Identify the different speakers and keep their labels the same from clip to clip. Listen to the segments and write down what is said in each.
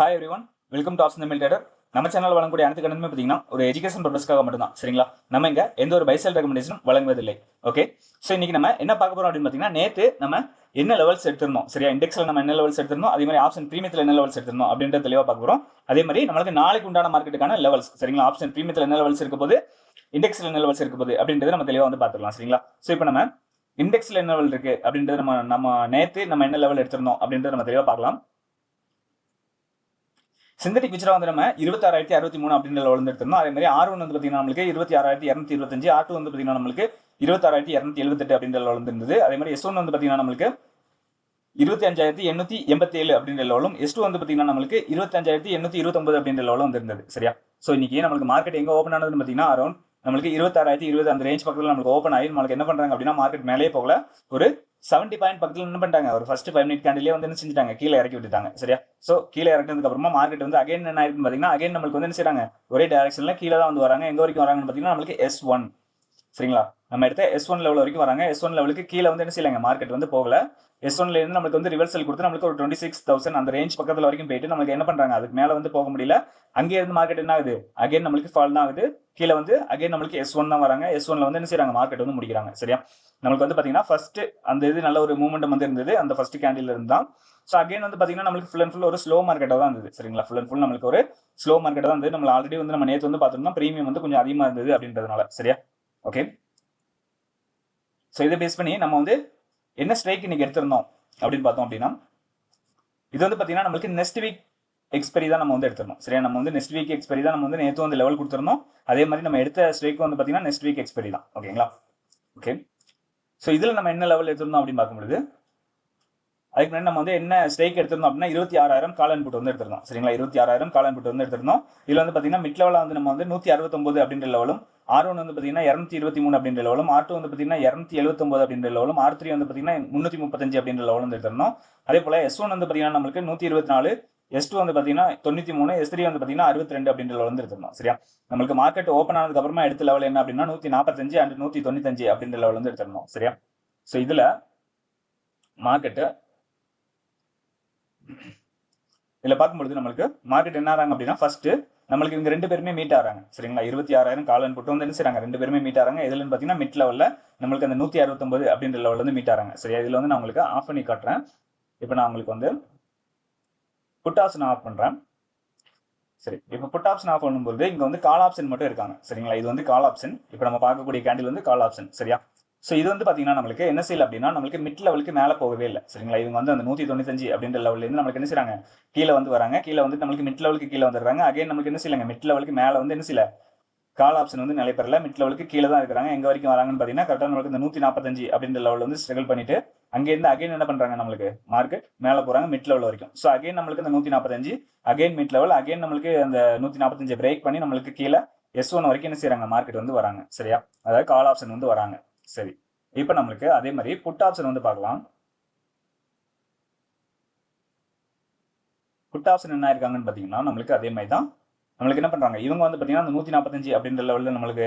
Speaker 1: Hi everyone welcome to option Tamil trader நம்ம channel வழங்கக்கூடிய அனைத்து கடனுமே பார்த்தீங்கன்னா ஒரு எஜுகேஷன் பர்பஸ்க்காக மட்டும்தான். சரிங்களா? நம்ம இங்க எந்த ஒரு பைசல் ரெக்கமெண்டேஷனும் வழங்குவதில்லை. ஓகே ஸோ இன்னைக்கு நம்ம என்ன பார்க்க போறோம் அப்படின்னு பார்த்தீங்கன்னா நேற்று நம்ம என்ன லெவல்ஸ் எடுத்திருந்தோம்? சரியா? இண்டெக்ஸில் நம்ம என்ன லெவல்ஸ் எடுத்திருந்தோம்? அதே மாதிரி ஆப்ஷன் ப்ரீமியத்தில் என்ன லெவல்ஸ் எடுத்திருந்தோம்? அப்படின்றத தெளிவாக பார்க்க போகிறோம் அதே மாதிரி நம்மளுக்கு நாளைக்கு உண்டான மார்க்கெட்டுக்கான லெவல்ஸ் சரிங்களா? ஆப்ஷன் பிரீமியத்தில் என்ன லெவல்ஸ் இருக்க போது இண்டெக்ஸ்ல என்ன லெவல்ஸ் இருக்க போது அப்படின்றத நம்ம தெளிவாக வந்து பார்த்துக்கலாம் சரிங்களா? ஸோ இப்போ நம்ம இண்டெக்ஸ்ல என்ன லெவல் இருக்கு? அப்படின்றது நம்ம நம்ம நேற்று நம்ம என்ன லெவல் எடுத்திருந்தோம்? அப்படின்றத நம்ம தெளிவாக பார்க்கலாம். சிந்தட்டிக் விச்சரா வந்து நம்ம இருபத்தாறாயிரத்தி அறுபத்தி மூணு அப்படின்ற லெவல் எடுத்திருந்தோம். அதே மாதிரி ஆர் ஒன் வந்து பார்த்தீங்கன்னா நம்மளுக்கு இருபத்தி ஆறாயிரத்தி இரநூத்தி இருபத்தஞ்சு ஆர் டூ வந்து பார்த்தீங்கன்னா நம்மளுக்கு இருபத்தாறாயிரத்தி இரநூத்தி எழுபத்தெட்டு அப்படின்ற லெவல் இருந்தது. அதே மாதிரி எஸ் ஒன் வந்து பார்த்தீங்கன்னா நம்மளுக்கு இருபத்தி அஞ்சாயிரத்தி எண்ணூத்தி எண்பத்தி ஏழு அப்படின்ற லெவலும் எஸ் டூ வந்து பார்த்தீங்கன்னா நம்மளுக்கு இருபத்தஞ்சாயிரத்தி எண்ணூத்தி இருபத்தொன்பது அப்படின்ற லெவலும் வந்திருந்தது சரியா? ஸோ இன்னைக்கு நம்மளுக்கு மார்க்கெட் எங்கே ஓப்பன் ஆனதுன்னு பார்த்தீங்கன்னா அரௌண்ட் நம்மளுக்கு இருபத்தாறாயிரத்தி இருபது அந்த ரேஞ்ச் பக்கத்தில் நம்மளுக்கு ஓப்பன் ஆகி நம்மளுக்கு என்ன பண்ணுறாங்க அப்படின்னா மார்க்கெட் மேலே போகல. ஒரு செவன்டி பாயிண்ட் பக்கத்தில் என்ன பண்ணிட்டாங்க. ஒரு ஃபர்ஸ்ட் ஃபைவ் மினிட் கேண்டிலே வந்து என்ன செஞ்சுட்டாங்க? கீழே இறக்கி விட்டுட்டாங்க. சரியா? ஸோ கீழே இறக்கினதுக்கு அப்புறமா மார்க்கெட் வந்து அகைன் என்ன ஆயிருக்குன்னு பார்த்தீங்கன்னா அகைன் நம்மளுக்கு வந்து என்ன செய்யறாங்க ஒரே டேரக்ஷன்ல கீழே தான் வந்து வராங்க. எங்க வரைக்கும் வராங்கன்னு பார்த்தீங்கன்னா நம்மளுக்கு எஸ் ஒன் சரிங்களா? நம்ம எடுத்த எஸ் ஒன் லெவல் வரைக்கும் வராங்க. எஸ் ஒன் லெவலுக்கு கீழே வந்து என்ன செய்யலாங்க? மார்க்கெட் வந்து போகல. எஸ் ஒன்ல இருந்து நம்மளுக்கு வந்து ரிவர்சல் கொடுத்து நம்மளுக்கு ஒரு டுவெண்ட்டி சிக்ஸ் தௌசண்ட் அந்த ரேஞ்ச் பக்கத்தில் வரைக்கும் போயிட்டு நம்மளுக்கு என்ன பண்றாங்க? அதுக்கு மேலே வந்து போக முடியல. அங்கே இருந்து மார்க்கெட் என்ன ஆகுது? அகைன் நம்மளுக்கு ஃபால் தான் ஆகுது. கீழே வந்து அகைன் நம்மளுக்கு எஸ் ஒன் தான் வராங்க. எஸ் ஒன்ல வந்து என்ன செய்றாங்க? மார்க்கெட் வந்து முடிக்கிறாங்க. சரியா? நம்மளுக்கு வந்து பாத்தீங்கன்னா ஃபர்ஸ்ட் அந்த இது நல்ல ஒரு மூமெண்ட் வந்து இருந்தது. அந்த ஃபர்ஸ்ட் கேண்டில் இருந்து தான். ஸோ அகைன் வந்து பாத்தீங்கன்னா நம்மளுக்கு ஃபுல் அண்ட் ஃபுல் ஒரு ஸ்லோ மார்க்கெட்டாக தான் இருந்தது. சரிங்களா? ஃபுல் அண்ட் ஃபுல் நம்மளுக்கு ஒரு ஸ்லோ மார்க்கெட்டாக தான் இருந்தது. நம்ம ஆல்ரெடி வந்து நம்ம நேற்று வந்து பார்த்தோம்னா ப்ரீமியம் வந்து கொஞ்சம் அதிகமாக இருந்தது அப்படின்றதுனால. சரியா? ஓகே ஸோ இதை பேஸ் பண்ணி நம்ம வந்து என்ன ஸ்ட்ரைக் இன்னைக்கு எடுத்திருந்தோம் அப்படின்னு பார்த்தோம் அப்படின்னா இது வந்து பார்த்தீங்கன்னா நம்மளுக்கு நெக்ஸ்ட் வீக் எக்ஸ்பெரி தான் நம்ம வந்து எடுத்துருந்தோம். சரியா? நம்ம வந்து நெக்ஸ்ட் வீக் எக்ஸ்பெரி தான் நம்ம வந்து நேற்று வந்து லெவல் கொடுத்துருந்தோம். அதே மாதிரி நம்ம எடுத்த ஸ்ட்ரைக் வந்து பார்த்தீங்கன்னா நெக்ஸ்ட் வீக் எக்ஸ்பெரி தான். ஓகேங்களா ஓகே ஸோ இதில் நம்ம என்ன லெவல் எடுத்திருந்தோம் அப்படின்னு பார்க்கும்பொழுது அதுக்கு முன்னாடி நம்ம வந்து என்ன ஸ்டேக் எடுத்திருந்தோம் அப்படின்னா இருபத்தி ஆறாயிரம் கால் இன்புட் வந்து எடுத்திருந்தோம். சரிங்களா? இருபத்தி ஆறாயிரம் கால் இன்புட் வந்து எடுத்திருந்தோம். இதில் வந்து பார்த்தீங்கன்னா மிட் லெவலில் வந்து நம்ம வந்து நூற்றி அறுபத்தொம்பது அப்படின்ற லெவலும் ஆர் ஒன் வந்து பார்த்தீங்கன்னா இரநூத்தி இருபத்தி மூணு அப்படின்ற லெவலும் ஆர் டூ வந்து பார்த்தீங்கன்னா இரநூத்தி எழுபத்தொம்பது அப்படின்ற லெவலும் ஆர் த்ரீ வந்து பார்த்தீங்கன்னா முந்நூற்றி முப்பத்தஞ்சு அப்படின்ற லெவலும் வந்து எடுத்திருந்தோம். அதே போல் எஸ் ஒன் வந்து பார்த்தீங்கன்னா நம்மளுக்கு நூற்றி இருபத்தி நாலு எஸ் டூ வந்து பார்த்தீங்கன்னா தொண்ணூற்றி மூணு எஸ் த்ரீ வந்து பார்த்தீங்கன்னா அறுபத்தி ரெண்டு அப்படின்ற லெவல் வந்து சரியா? நம்மளுக்கு மார்க்கெட் ஓப்பன் ஆனதுக்கு அப்புறமா எடுத்த லெவல் என்ன அப்படின்னா நூற்றி நாற்பத்தஞ்சு அண்ட் நூற்றி தொண்ணூத்தஞ்சு அப்படின்ற லெவல் வந்து எடுத்திருந்தோம் சரியா? ஸோ இதில் மார்க்கெட்டு இதில் பார்க்கும்பொழுது நம்மளுக்கு மார்க்கெட் என்ன ஆறாங்க அப்படின்னா ஃபர்ஸ்ட் நம்மளுக்கு இவங்க ரெண்டு பேருமே மீட் ஆறாங்க சரிங்களா? இருபத்தி ஆறாயிரம் காலன் போட்டு வந்து என்ன செய்றாங்க ரெண்டு பேருமே மீட் ஆறாங்க இதுலன்னு பார்த்தீங்கன்னா மிட் லெவலில் நம்மளுக்கு அந்த நூற்றி அறுபத்தொம்பது அப்படின்ற லெவலில் வந்து மீட் ஆறாங்க சரியா? இதில் வந்து நான் உங்களுக்கு ஆஃப் பண்ணி காட்டுறேன். இப்போ நான் உங்களுக்கு வந்து புட் ஆப்ஷன் ஆஃப் பண்ணுறேன் சரி இப்போ புட் ஆப்ஷன் ஆஃப் பண்ணும்போது இங்கே வந்து கால் ஆப்ஷன் மட்டும் இருக்காங்க. சரிங்களா? இது வந்து கால் ஆப்ஷன் இப்போ நம்ம பார்க்கக்கூடிய கேண்டில் வந்து கால் ஆப்ஷன் சரியா? ஸோ இது வந்து பார்த்தீங்கன்னா நம்மளுக்கு என்ன செய்யல அப்படின்னா நம்மளுக்கு மிட் லெவலுக்கு மேலே போகவே இல்லை. சரிங்களா? இவங்க வந்து அந்த நூற்றி தொண்ணூத்தஞ்சு அப்படின்ற லெவல்லேருந்து நம்மளுக்கு என்ன செய்யறாங்க கீழே வந்து வராங்க. கீழே வந்து நம்மளுக்கு மிட் லெவலுக்கு கீழே வந்துடுறாங்க. அகைன் நம்மளுக்கு என்ன செய்யலாங்க? மிட் லெவலுக்கு மேலே வந்து என்ன செய்யல? கால் ஆப்ஷன் வந்து நிலை பெறல மிட் லெவலுக்கு கீழே தான் இருக்கிறாங்க. எங்க வரைக்கும் வராங்கன்னு பார்த்தீங்கன்னா கரெக்டாக நம்மளுக்கு இந்த நூற்றி நாற்பத்தஞ்சு அப்படின்ற லெவலில் வந்து ஸ்ட்ரகிள் பண்ணிட்டு அங்கேருந்து அகைன் என்ன பண்றாங்க நம்மளுக்கு? மார்க்கெட் மேலே போறாங்க மிட் லெவல் வரைக்கும். ஸோ அகைன் நம்மளுக்கு இந்த நூற்றி நாற்பத்தஞ்சு அகைன் மிட் லெவல் அகைன் நம்மளுக்கு அந்த நூற்றி நாற்பத்தஞ்சு பிரேக் பண்ணி நம்மளுக்கு கீழே எஸ் ஒன் வரைக்கும் என்ன செய்றாங்க? மார்க்கெட் வந்து வராங்க. சரியா? அதாவது கால் ஆப்ஷன் வந்து வராங்க. சரி. இப்போ நம்மளுக்கு அதே மாதிரி புட் ஆப்ஷன் வந்து பார்க்கலாம். புட் ஆப்ஷன் என்ன இருக்காங்கன்னு பார்த்தீங்கன்னா நம்மளுக்கு அதே மாதிரி தான். நம்மளுக்கு என்ன பண்றாங்க? இவங்க வந்து பார்த்தீங்கன்னா அந்த நூற்றி நாற்பத்தஞ்சு அப்படின்ற லெவலில் நம்மளுக்கு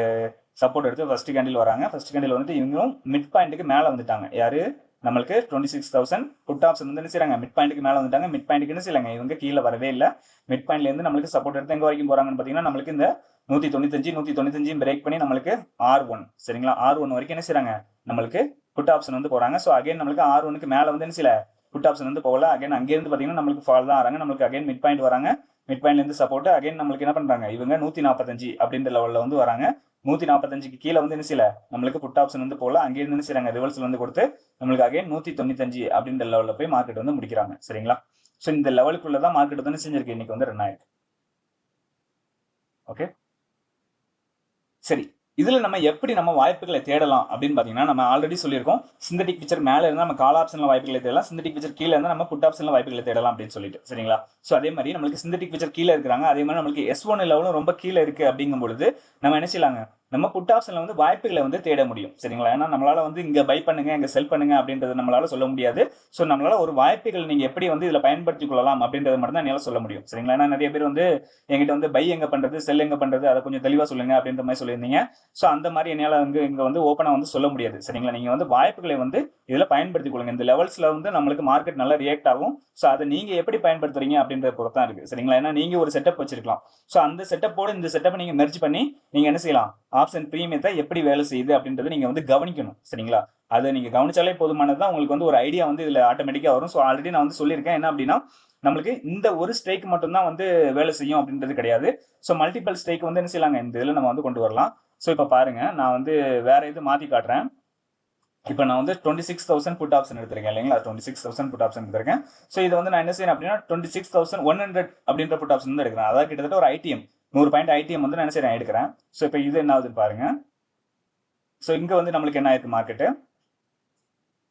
Speaker 1: சப்போர்ட் எடுத்து ஃபர்ஸ்ட் கேண்டில் வராங்க. ஃபர்ஸ்ட் கேண்டில் வந்துட்டு இவங்களும் மிட் பாயிண்ட்டுக்கு மேலே வந்துட்டாங்க. யாரு? நம்மளுக்கு twenty six thousand put option வந்து என்ன செய்யறாங்க மிட் பாயிண்ட்டுக்கு மேலே வந்துட்டாங்க. மிட் பாயிண்ட்டுக்கு என்ன செய்யலாங்க இவங்க கீழே வரவே இல்லை. மிட் பாயிண்ட்லேருந்து நம்மளுக்கு சப்போர்ட் எடுத்து எங்கே வரைக்கும் போகிறாங்கன்னு பார்த்தீங்கன்னா நம்மளுக்கு இந்த நூற்றி தொண்ணூத்தஞ்சு நூற்றி தொண்ணூத்தஞ்சு பிரேக் பண்ணி நம்மளுக்கு ஆர் ஒன் சரிங்களா? ஆர் ஒன் வரைக்கும் என்ன செய்யறாங்க நம்மளுக்கு புட் ஆப்ஷன் வந்து போகிறாங்க ஸோ அகைன் நம்மளுக்கு ஆர் ஒனுக்கு மேலே வந்து என்ன செய்யல புட் ஆப்ஷன் வந்து போகல. அகைன் அங்கேருந்து பார்த்தீங்கன்னா நம்மளுக்கு ஃபால் தான் ஆறாங்க நம்மளுக்கு அகைன் மிட் பாயிண்ட் வராங்க. மிட் பாயிண்ட்லேருந்து சப்போர்ட் அகைன் நம்மளுக்கு என்ன பண்ணுறாங்க இவங்க நூற்றி நாற்பத்தஞ்சு அப்படின்ற லெவலில் வந்து வராங்க. நூற்றி நாற்பத்தஞ்சுக்கு கீழே வந்து என்ன செய்யல? நம்மளுக்கு புட் ஆப்ஷன் வந்து போகல அங்கேயிருந்து என்ன செய்யறாங்க ரிவர்சல் வந்து கொடுத்து நம்மளுக்கு அகைன் நூற்றி தொண்ணூத்தஞ்சு அப்படின்ற லெவலில் போய் மார்க்கெட் வந்து முடிக்கிறாங்க. சரிங்களா? ஸோ இந்த லெவலுக்குள்ள தான் மார்க்கெட் வந்து செஞ்சிருக்கு. இன்னைக்கு வந்து ரன் ஆயிருக்கு. ஓகே சரி. இதில் நம்ம எப்படி நம்ம வாய்ப்புகளை தேடலாம் அப்படின்னு பார்த்தீங்கன்னா நம்ம ஆல்ரெடி சொல்லியிருக்கோம். சிந்தட்டிக் பிக்சர் மேலே இருந்தால் நம்ம கால் ஆப்ஷன்ல வாய்ப்புகளை தேடலாம். சிந்தட்டிக் பிக்சர் கீழே இருந்தால் நம்ம புட் ஆப்ஷனில் வாய்ப்புகளை தேடலாம் அப்படின்னு சொல்லிட்டு சரிங்களா? ஸோ அதே மாதிரி நம்மளுக்கு சிந்தட்டிக் பிக்சர் கீழே இருக்கிறாங்க. அதே மாதிரி நம்மளுக்கு எஸ் ஒன் லெவலும் ரொம்ப கீழே இருக்குது அப்படிங்கும் பொழுது நம்ம என்ன செய்யலாங்க? நம்ம புட் ஆப்ஷனில் வந்து வாய்ப்புகளை வந்து தேட முடியும். சரிங்களா? ஏன்னா நம்மளால் வந்து இங்கே பை பண்ணுங்க இங்கே செல் பண்ணுங்க அப்படின்றத நம்மளால் சொல்ல முடியாது. ஸோ நம்மளால் ஒரு வாய்ப்புகள் நீங்கள் எப்படி வந்து இதில் பயன்படுத்திக் கொள்ளலாம் அப்படின்றத மட்டும் தான் சொல்ல முடியும். சரிங்களா? ஏன்னா நிறைய பேர் வந்து எங்கிட்ட வந்து பை எங்கே பண்ணுறது செல் எங்கே பண்ணுறது அதை கொஞ்சம் தெளிவாக சொல்லுங்க அப்படின்ற மாதிரி சொல்லியிருந்தீங்க. ஸோ அந்த மாதிரி என்னால் வந்து இங்கே வந்து ஓப்பனாக வந்து சொல்ல முடியாது. சரிங்களா? நீங்கள் வந்து வாய்ப்புகளை வந்து இதில் பயன்படுத்திக் கொள்ளுங்க. இந்த லெவல்ஸில் வந்து நம்மளுக்கு மார்க்கெட் நல்லா ரியாக்ட் ஆகும். ஸோ அதை நீங்கள் எப்படி பயன்படுத்துறீங்க அப்படின்றத பொறுத்தான் இருக்குது சரிங்களா? ஏன்னா நீங்கள் ஒரு செட்டப் வச்சிருக்கலாம். ஸோ அந்த செட்டப்போடு இந்த செட்டப்பை நீங்கள் மெர்ஜ் பண்ணி நீங்கள் என்ன செய்யலாம்? ஆப்ஷன் ப்ரீமியத்தை எப்படி வேலை செய்யுது அப்படின்றத நீங்கள் வந்து கவனிக்கணும் சரிங்களா? அதை நீங்கள் கவனிச்சாலே போதுமானது தான் உங்களுக்கு வந்து ஒரு ஐடியா வந்து இதில் ஆட்டோமேட்டிக்காக வரும். ஸோ ஆல்ரெடி நான் வந்து சொல்லியிருக்கேன். என்ன அப்படின்னா நம்மளுக்கு இந்த ஒரு ஸ்ட்ரைக் மட்டும்தான் வந்து வேலை செய்யும் அப்படின்றது கிடையாது. ஸோ மல்டிபிள் ஸ்ட்ரைக் வந்து என்ன செய்யலாங்க? இந்த இதில் நம்ம வந்து கொண்டு வரலாம். ஸோ இப்போ பாருங்கள் நான் வந்து வேற இது மாற்றி காட்டுறேன். இப்போ நான் வந்து twenty six thousand put option எடுத்திருக்கேன் இல்லைங்களா? Twenty six thousand put option எடுத்திருக்கேன். ஸோ இது வந்து நான் என்ன செய்யணும் அப்படின்னா twenty six thousand one hundred அப்படின்ற புட் ஆப்ஷன் வந்து எடுக்கிறேன். அதாவது கிட்டத்தட்ட ஒரு ஐடிஎம் நூறு பாயிண்ட் ஐடிஎம் வந்து நான் என்ன எடுக்கிறேன். ஸோ இப்போ இது என்ன ஆகுதுன்னு பாருங்க. ஸோ இங்கே வந்து நம்மளுக்கு என்ன ஆயிருக்கு மார்க்கெட்டு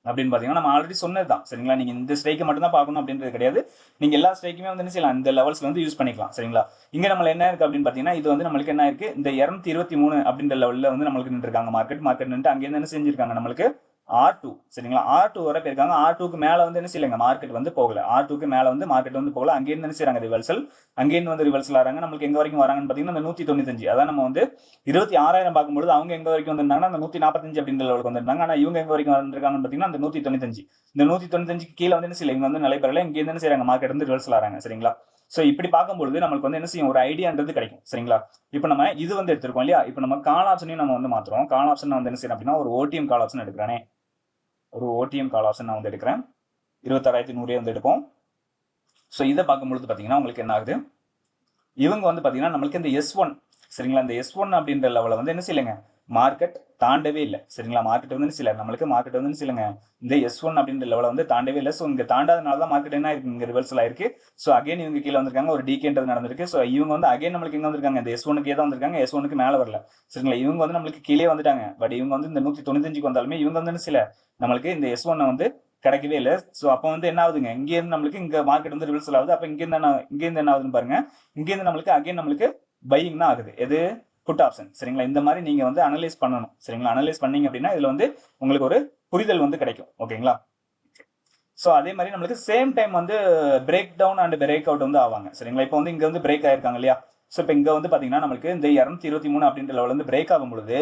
Speaker 1: அப்படின்னு பார்த்தீங்கன்னா நம்ம ஆல்ரெடி சொன்னது தான் சரிங்களா? நீங்கள் இந்த ஸ்ட்ரைக்கை மட்டும் தான் பார்க்கணும் அப்படின்றது கிடையாது. நீங்கள் எல்லா ஸ்ட்ரைக்குமே வந்து என்ன செய்யலாம். இந்த லெவல்ஸ் வந்து யூஸ் பண்ணிக்கலாம். சரிங்களா? இங்கே நம்மள என்ன இருக்குது அப்படின்னு பார்த்தீங்கன்னா இது வந்து நம்மளுக்கு என்ன இருக்குது இந்த இரநூத்தி இருபத்தி மூணு அப்படின்ற லெவலில் வந்து நம்மளுக்கு நின்றுருக்காங்க மார்க்கெட் மார்க்கெட் நின்று அங்கேருந்து என்ன செஞ்சிருக்காங்க நம்மளுக்கு? ஆர் டூ சரிங்களா? ஆர் டூ வர போயிருக்காங்க. ஆர் டூக்கு மேலே வந்து என்ன செய்யலைங்க? மார்க்கெட் வந்து போகல. ஆர் டூக்கு மேலே வந்து மார்க்கெட் வந்து போகல. அங்கேருந்து என்ன செய்யறாங்க ரிவல்சல் அங்கேருந்து வந்து ரிவல்சல் வராங்க நம்மளுக்கு எங்க வரைக்கும் வராங்கன்னு பார்த்தீங்கன்னா அந்த நூற்றி தொண்ணூத்தஞ்சு அதான் நம்ம வந்து இருபத்தி ஆறாயிரம் பார்க்கும்போது அவங்க எங்க வரைக்கும் வந்திருந்தாங்கன்னா அந்த நூற்றி நாற்பத்தஞ்சு அப்படின்ற லெவலுக்கு வந்திருந்தாங்க. ஆனால் இவங்க எங்க வரைக்கும் வந்திருக்காங்கன்னு பார்த்தீங்கன்னா அந்த நூற்றி தொண்ணூத்தஞ்சு இந்த நூற்றி தொண்ணூத்தஞ்சு கீழே வந்து என்ன செய்யல இவங்க வந்து நிலைப்பெறல இங்கேருந்து என்ன செய்யறாங்க? மார்க்கெட் வந்து ரிவல்சல் வராங்க சரிங்களா? ஸோ இப்படி பார்க்கும்பொழுது நம்மளுக்கு வந்து என்ன செய்யும்? ஒரு ஐடியான்றது கிடைக்கும். சரிங்களா? இப்போ நம்ம இது வந்து எடுத்திருக்கோம் இல்லையா? இப்போ நம்ம கால் ஆப்ஷனையும் நம்ம வந்து மாற்றுறோம் கால் ஆப்ஷன் வந்து என்ன செய்யணும் அப்படின்னா ஒரு ஓடிஎம் கால் ஆப்ஷன் எடுக்கிறேனே. ஒரு ஓடிஎம் கால் ஆப்ஷன் நான் வந்து எடுக்கிறேன். இருபத்தாறாயிரத்தி நூறே வந்து எடுப்போம். ஸோ இதை பார்க்கும்பொழுது பார்த்தீங்கன்னா உங்களுக்கு என்ன ஆகுது? இவங்க வந்து பார்த்தீங்கன்னா நம்மளுக்கு இந்த எஸ் ஒன் சரிங்களா? இந்த எஸ் ஒன் அப்படின்ற லெவலில் வந்து என்ன செய்யலைங்க? மார்க்கெட் தாண்டவே இல்லை. சரிங்களா? மார்க்கெட் வந்து சில நம்மளுக்கு மார்க்கெட் வந்து சிலங்க இந்த எஸ் ஒன் அப்படின்ற லெவலில் வந்து தாண்டவே இல்லை. ஸோ இங்கே தாண்டாதனால தான் மார்க்கெட் என்ன இருக்கு இங்கே ரிவர்சல் ஆயிருக்கு. ஸோ அகைன் இவங்க கீழே வந்திருக்காங்க. ஒரு டிகேன்றது நடந்திருக்கு. ஸோ இவங்க வந்து அகைன் நம்மளுக்கு எங்கே வந்திருக்காங்க? இந்த எஸ் ஒனுக்கு தான் வந்திருக்காங்க. எஸ் ஒனுக்கு மேலே வரல. சரிங்களா? இவங்க வந்து நம்மளுக்கு கீழே வந்துட்டாங்க. பட் இவங்க வந்து இந்த நூற்றி தொண்ணூத்தஞ்சுக்கு வந்தாலுமே இவங்க வந்து என்ன நம்மளுக்கு இந்த எஸ் ஒன்னை வந்து கிடைக்கவே இல்லை. ஸோ அப்போ வந்து என்ன ஆகுதுங்க? இங்கேருந்து நம்மளுக்கு இங்கே மார்க்கெட் வந்து ரிவர்சல் ஆகுது. அப்போ இங்கேருந்து என்ன இங்கேருந்து என்ன ஆகுதுன்னு பாருங்க. இங்கேருந்து நம்மளுக்கு அகைன் நம்மளுக்கு பையிங் தான் ஆகுது. எது? புட் ஆப்ஷன் சரிங்களா? இந்த மாதிரி நீங்க வந்து அனலைஸ் பண்ணணும். சரிங்களா? அனலைஸ் பண்ணீங்க அப்படின்னா இதுல வந்து உங்களுக்கு ஒரு புரிதல் வந்து கிடைக்கும். ஓகேங்களா? ஸோ அதே மாதிரி நம்மளுக்கு சேம் டைம் வந்து break down and break out வந்து ஆவாங்க. சரிங்களா? இப்போ வந்து இங்க வந்து பிரேக் ஆயிருக்காங்க இல்லையா? ஸோ இப்போ இங்கே வந்து பாத்தீங்கன்னா நம்மளுக்கு இந்த இரநூத்தி இருபத்தி மூணு அப்படின்ற லெவல் வந்து பிரேக் ஆகும் பொழுது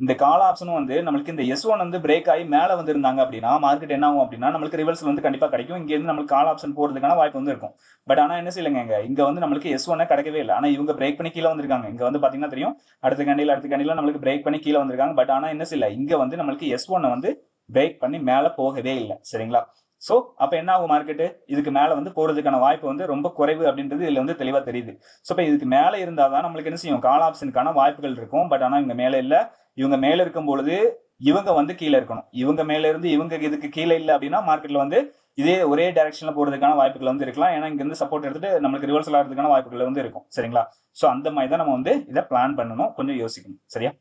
Speaker 1: இந்த கால் ஆப்ஷனும் வந்து நம்மளுக்கு இந்த எஸ் ஒன் வந்து பிரேக் ஆகி மேலே வந்திருந்தாங்க அப்படின்னா மார்க்கெட் என்ன ஆகும் அப்படின்னா நம்மளுக்கு ரிவர்சல் வந்து கண்டிப்பாக கிடைக்கும். இங்கேருந்து நம்மளுக்கு கால் ஆப்ஷன் போகிறதுக்கான வாய்ப்பு வந்து இருக்கும். பட் ஆனால் என்ன செய்யலைங்க இங்கே? வந்து நம்மளுக்கு எஸ் ஒன்னே கிடைக்கவே இல்லை. ஆனால் இவங்க பிரேக் பண்ணி கீழே வந்திருக்காங்க. இங்கே வந்து பார்த்தீங்கன்னா தெரியும் அடுத்த கண்டியில் அடுத்த கண்டியில் நம்மளுக்கு பிரேக் பண்ணி கீழே வந்திருக்காங்க. பட் ஆனால் என்ன செய்யல? இங்கே வந்து நம்மளுக்கு எஸ் ஒன்னை வந்து பிரேக் பண்ணி மேலே போகவே இல்லை. சரிங்களா? ஸோ அப்போ என்ன ஆகும் மார்க்கெட்டு இதுக்கு மேலே வந்து போகிறதுக்கான வாய்ப்பு வந்து ரொம்ப குறைவு அப்படின்றது இதில் வந்து தெளிவாக தெரியுது. ஸோ இப்போ இதுக்கு மேலே இருந்தால் தான் நம்மளுக்கு என்ன செய்யும்? கால் ஆப்ஷனுக்கான வாய்ப்புகள் இருக்கும். பட் ஆனால் இங்கே மேலே இல்லை. இவங்க மேலே இருக்கும் பொழுது இவங்க வந்து கீழே இருக்கணும். இவங்க மேலே இருந்து இவங்க இதுக்கு கீழே இல்லை அப்படின்னா மார்க்கெட்டில் வந்து இதே ஒரே டைரக்ஷன்ல போகிறதுக்கான வாய்ப்புகள் வந்து இருக்கலாம். ஏன்னா இங்கேருந்து சப்போர்ட் எடுத்துட்டு நம்மளுக்கு ரிவர்சல் ஆகிறதுக்கான வாய்ப்புகள் வந்து இருக்கும். சரிங்களா? ஸோ அந்த மாதிரி தான் நம்ம வந்து இதை பிளான் பண்ணணும். கொஞ்சம் யோசிக்கணும். சரியா?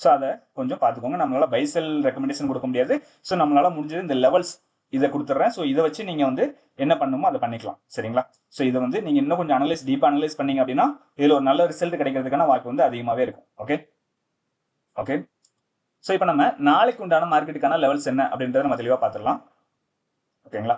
Speaker 1: ஸோ அதை கொஞ்சம் பார்த்துக்கோங்க. நம்மளால பைசல் ரெக்கமெண்டேஷன் கொடுக்க முடியாது. ஸோ நம்மளால முடிஞ்சது இந்த லெவல்ஸ் இதை கொடுத்துட்றேன். ஸோ இதை வச்சு நீங்கள் வந்து என்ன பண்ணுமோ அதை பண்ணிக்கலாம். சரிங்களா? ஸோ இதை வந்து நீங்கள் இன்னும் கொஞ்சம் அனலைஸ் டீப்பாக அனலைஸ் பண்ணீங்க அப்படின்னா இதில் ஒரு நல்ல ரிசல்ட் கிடைக்கிறதுக்கான வாய்ப்பு வந்து அதிகமாகவே இருக்கும். ஓகே ஓகே ஸோ இப்போ நம்ம நாளைக்கு உண்டான மார்க்கெட்டுக்கான லெவல்ஸ் என்ன அப்படின்றத நம்ம தெளிவாக பார்த்துடலாம். ஓகேங்களா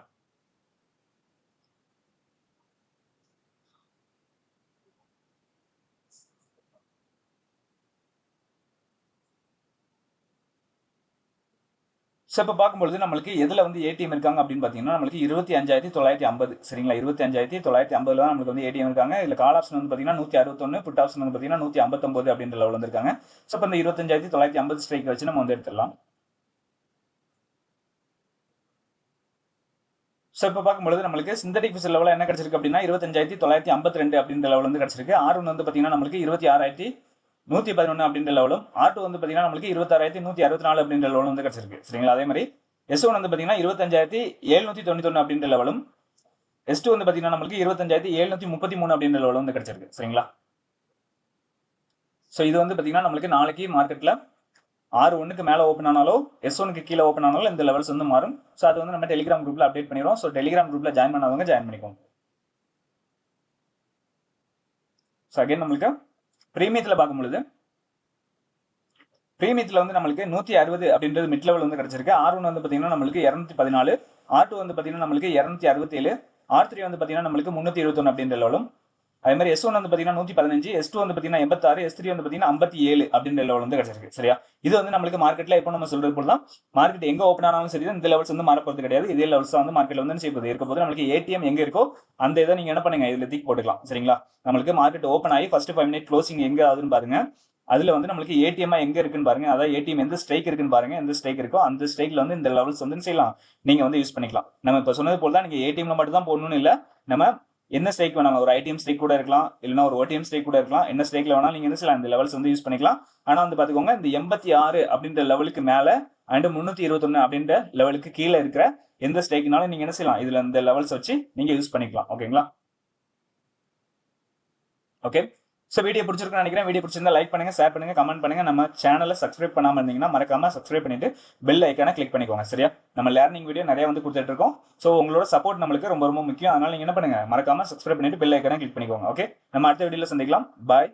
Speaker 1: ஸோ இப்போ பார்க்கும்பொழுது நம்மளுக்கு எதில் வந்து ஏடிஎம் இருக்காங்க அப்படின்னு பார்த்தீங்கன்னா நம்மளுக்கு இருபத்தி அஞ்சாயிரத்தி தொள்ளாயிரத்தி ஐம்பது சரிங்களா? இருபத்தி அஞ்சாயிரத்தி தொள்ளாயிரத்தி ஐம்பதுல தான் நம்மளுக்கு வந்து ஏடிஎம் இருக்காங்க. இதில் கால் ஆப்ஷன் வந்து பார்த்தீங்கன்னா நூற்றி அறுபத்தொன்று புட் ஆப்ஷன் வந்து பார்த்தீங்கன்னா நூற்றி ஐம்பத்தொம்பது அப்படின்ற லெவலில் வந்திருக்காங்க ஸோ இப்போ இந்த இருபத்தஞ்சாயிரத்தி தொள்ளாயிரத்தி ஐம்பது ஸ்ட்ரைக் வச்சு நம்ம வந்து எடுத்துடலாம். ஸோ இப்போ பார்க்கும்பொழுது நம்மளுக்கு சிந்தடிக் ஃபிஷர் லெவலில் என்ன கிடச்சிருக்கு அப்படின்னா இருபத்தஞ்சாயிரத்தி தொள்ளாயிரத்தி ஐம்பத்தி ரெண்டு அப்படின்ற லெவலில் வந்து கிடச்சிருக்கு. ஆர் ஒன்று வந்து பார்த்தீங்கன்னா நம்மளுக்கு இருபத்தி ஆறாயிரத்தி நூற்றி பதினொன்று அப்படின்ற லெவலும் ஆர் டூ வந்து பார்த்தீங்கன்னா நம்மளுக்கு இருபத்தாறாயிரத்தி நூற்றி அறுபத்தி நாலு அப்படின்ற லெவலும் வந்து கிடச்சிருக்கு. சரிங்களா? அதே மாதிரி எஸ் ஒன் வந்து பார்த்தீங்கன்னா இருபத்தஞ்சாயிரத்தி எழுநூற்றி தொண்ணூத்தொன்று அப்படின்ற லெவலும் எஸ் டூ வந்து பார்த்தீங்கன்னா நம்மளுக்கு இருபத்தஞ்சாயிரத்தி எழுநூற்றி முப்பத்தி மூணு அப்படின்ற லெவலும் வந்து கிடச்சிருக்கு. சரிங்களா? ஸோ இது வந்து பார்த்தீங்கன்னா நம்மளுக்கு நாளைக்கு மார்க்கெட்டில் ஆறு ஒன்றுக்கு மேலே ஓப்பன் ஆனாலோ எஸ் ஒனுக்கு கீழே ஓப்பன் ஆனாலும் இந்த லெவல்ஸ் வந்து மாறும். ஸோ அது வந்து நம்ம டெலிகிராம் குரூப்பில் அப்டேட் பண்ணிடுவோம் ஸோ டெலிகிராம் குரூப்பில் ஜாயின் பண்ணாதவங்க ஜாயின் பண்ணிக்கோங்க. ஸோ அகைன் நம்மளுக்கு ப்ரீமியத்தில் பார்க்கும்பொழுது பிரீமியத்தில் வந்து நம்மளுக்கு நூற்றி அறுபது அப்படின்றது மிட் லெவல் வந்து கிடச்சிருக்கு. ஆர் ஒன் வந்து பார்த்தீங்கன்னா நம்மளுக்கு இரநூத்தி பதினாலு ஆர் டூ வந்து பார்த்தீங்கன்னா நம்மளுக்கு இரநூத்தி அறுபத்தேழு ஆர் த்ரீ வந்து பார்த்தீங்கன்னா நம்மளுக்கு முந்நூற்றி இருபத்தொன்று அப்படின்ற லெவலும் அதே மாதிரி எஸ் ஒன் வந்து பார்த்தீங்கன்னா நூற்றி பதினஞ்சு எஸ் டூ வந்து பார்த்தீங்கன்னா எண்பத்தாறு எஸ் த்ரீ வந்து பார்த்தீங்கன்னா ஐம்பத்தி ஏழு அப்படின்ற லெவல் வந்து கிடச்சிருக்கு சரியா? இது வந்து நம்மளுக்கு மார்க்கெட்டில் எப்போ நம்ம சொல்றது போல தான் மார்க்கெட் எங்கே ஓப்பன் ஆனாலும் சரி இந்த லெவல்ஸ் வந்து மாற போகிறது கிடையாது. இதே லெவல்ஸ் தான் வந்து மார்க்கெட் வந்து செய்ய இருக்க போது நம்மளுக்கு ஏடிஎம் எங்கே இருக்கோ அந்த இதை நீங்கள் என்ன பண்ணுங்க? இதில் தூக்கி போட்டுக்கலாம் சரிங்களா? நம்மளுக்கு மார்க்கெட் ஓப்பன் ஆகி ஃபர்ஸ்ட் ஃபைவ் மினிட் க்ளோசிங் எங்கே ஆகுதுன்னு பாருங்க. அதுல வந்து நம்மளுக்கு ஏடிஎம் எங்க இருக்குன்னு பாருங்க. அதாவது ஏடிஎம் எந்த ஸ்ட்ரைக் இருக்குன்னு பாருங்க. எந்த ஸ்ட்ரைக் இருக்கோ அந்த ஸ்ட்ரைக்ல வந்து இந்த லெவல்ஸ் வந்து செய்யலாம்? நீங்க வந்து யூஸ் பண்ணிக்கலாம். நம்ம இப்போ சொன்னது போல தான் நீங்க ஏடிஎம்ல மட்டும் தான் போடணும்னு இல்லை. நம்ம என்ன ஸ்ட்ரைக் வேணாலும் ஒரு ஐடிஎம் ஸ்ட்ரைக் கூட இருக்கலாம் இல்லைனா ஒரு ஓடிஎம் ஸ்ட்ரைக் கூட இருக்கலாம். என்ன ஸ்ட்ரைக்ல வேணாலும் நீங்க என்ன செய்யலாம் இந்த லெவல்ஸ் வந்து யூஸ் பண்ணிக்கலாம். ஆனா வந்து பாத்துக்கோங்க இந்த எண்பத்தி ஆறு அப்படின்ற லெவலுக்கு மேல அண்ட் முந்நூத்தி இருபத்தொன்னு அப்படின்ற லெவலுக்கு கீழே இருக்கிற எந்த ஸ்ட்ரைக்னாலும் நீங்க என்ன செய்யலாம் இதுல இந்த லெவல்ஸ் வச்சு நீங்க யூஸ் பண்ணிக்கலாம். ஓகேங்களா ஓகே ஸோ வீடியோ பிடிச்சிருக்குன்னு நினைக்கிறேன். வீடியோ பிடிச்சிருந்தா லைக் பண்ணுங்க ஷேர் பண்ணுங்க கமெண்ட் பண்ணுங்க. நம்ம சேனலை சப்ஸ்கிரைப் பண்ணாமல் இருந்தீங்கன்னா மறக்காம சப்ஸ்கிரைப் பண்ணிட்டு பெல் ஐக்கான கிளிக் பண்ணிக்கோங்க சரியா? நம்ம லேர்னிங் வீடியோ நிறைய வந்து கொடுத்துட்டு இருக்கோம். ஸோ உங்களோட சப்போர்ட் நம்மளுக்கு ரொம்ப ரொம்ப முக்கியம். அதனால நீங்க என்ன பண்ணுங்க? மறக்காம சப்ஸ்கிரைப் பண்ணிட்டு பெல் ஐக்கான கிளிக் பண்ணிக்கோங்க ஓகே நம்ம அடுத்த வீடியோல சந்திக்கலாம். பாய்